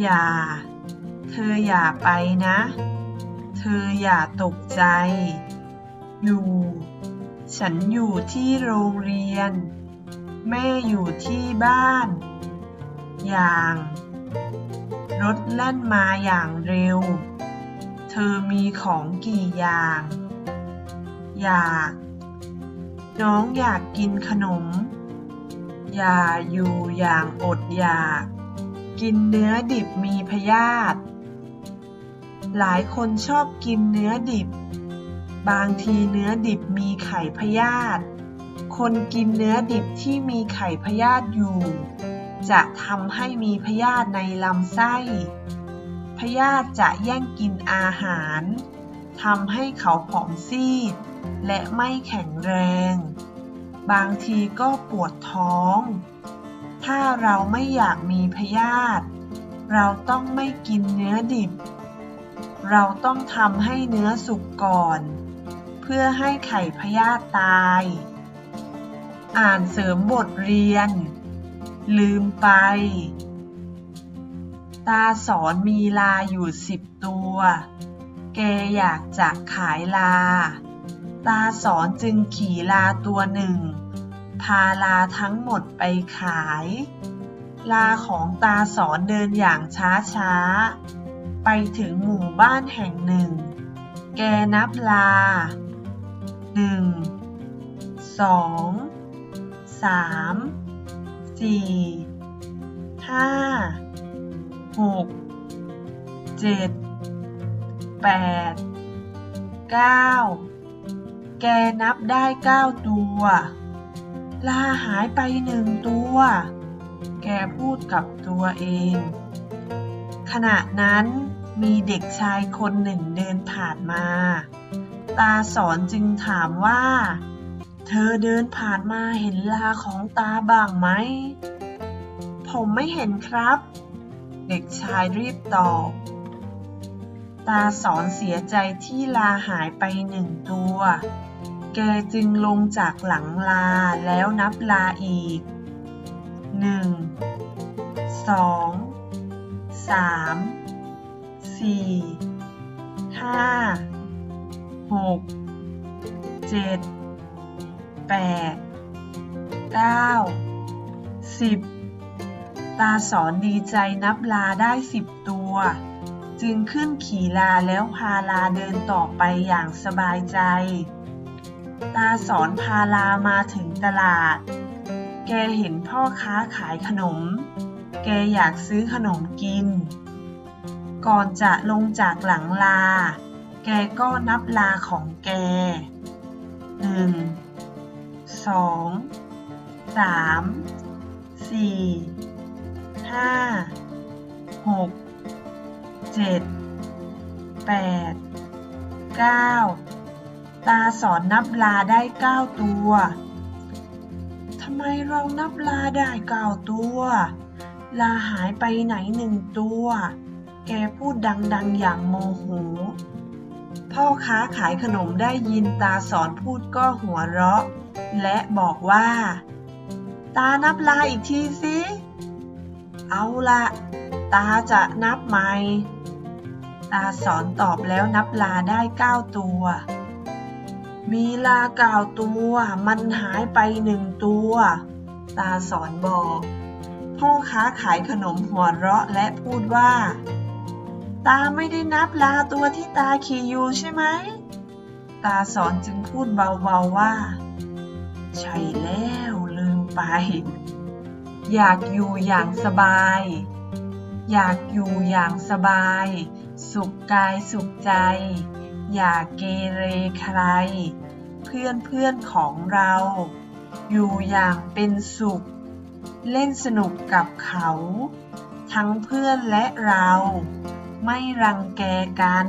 อย่า เธออย่าไปนะ เธออย่าตกใจ อยู่ ฉันอยู่ที่โรงเรียน แม่อยู่ที่บ้าน อย่าง รถแล่นมาอย่างเร็ว เธอมีของกี่อย่าง อยาก น้องอยากกินขนม อย่าอยู่อย่างอดอยาก กินเนื้อดิบมีพยาธิ หลายคนชอบกินเนื้อดิบ บางทีเนื้อดิบมีไข่พยาธิ คนกินเนื้อดิบที่มีไข่พยาธิอยู่ จะทำให้มีพยาธิในลำไส้ พยาธิจะแย่งกินอาหารทำให้เขาผอมซีด และไม่แข็งแรง บางทีก็ปวดท้อง ถ้าเราไม่อยากมีพยาธิเราต้องไม่กินเนื้อดิบ เราต้องทำให้เนื้อสุกก่อน เพื่อให้ไข่พยาธิตาย อ่านเสริมบทเรียน ลืมไป ตาสอนมีลาอยู่สิบตัว แกอยากจะขายลา ตาสอนจึงขี่ลาตัวหนึ่ง พาลาทั้งหมดไปขาย ลาของตาสอนเดินอย่างช้าช้าๆไปถึงหมู่บ้านแห่งหนึ่ง แกนับลาหนึ่งสองสามสี่ห้าหกเจ็ดแปดเก้าแกนับได้เก้าตัว ลาหายไปหนึ่งตัว แกพูดกับตัวเอง ขณะนั้นมีเด็กชายคนหนึ่งเดินผ่านมา ตาสอนจึงถามว่า เธอเดินผ่านมาเห็นลาของตาบ้างไหม ผมไม่เห็นครับ เด็กชายรีบตอบ ตาสอนเสียใจที่ลาหายไปหนึ่งตัว แกจึงลงจากหลังลาแล้วนับลาอีกหนึ่งสองสามสี่ห้าหกเจ็ดแปดเก้าสิบตาสอนดีใจนับลาได้สิบตัว จึงขึ้นขี่ลาแล้วพาลาเดินต่อไปอย่างสบายใจ ตาสอนพาลามาถึงตลาด แกเห็นพ่อค้าขายขนม แกอยากซื้อขนมกิน ก่อนจะลงจากหลังลา แกก็นับลาของแกหนึ่งสองสามสี่ห้าหกเจ็ดแปดเก้า ตาสอนนับลาได้เก้าตัวทำไมเรานับลาได้เก้าตัว ลาหายไปไหนหนึ่งตัว แกพูดดังๆอย่างโมโห พ่อค้าขายขนมได้ยินตาสอนพูดก็หัวเราะ และบอกว่า ตานับลาอีกทีสิเอาละตาจะนับใหม่ตาสอนตอบแล้วนับลาได้เก้าตัว มีลาเก้าตัว มันหายไปหนึ่งตัว ตาสอนบอกพ่อค้าขายขนมหัวเราะและพูดว่า ตาไม่ได้นับลาตัวที่ตาขี่อยู่ใช่ไหม ตาสอนจึงพูดเบาๆว่า ใช่แล้วลืมไป อยากอยู่อย่างสบาย อยากอยู่อย่างสบาย สุขกายสุขใจ อย่าเกเรใคร เพื่อนเพื่อนของเรา อยู่อย่างเป็นสุข เล่นสนุกกับเขา ทั้งเพื่อนและเรา ไม่รังแกกัน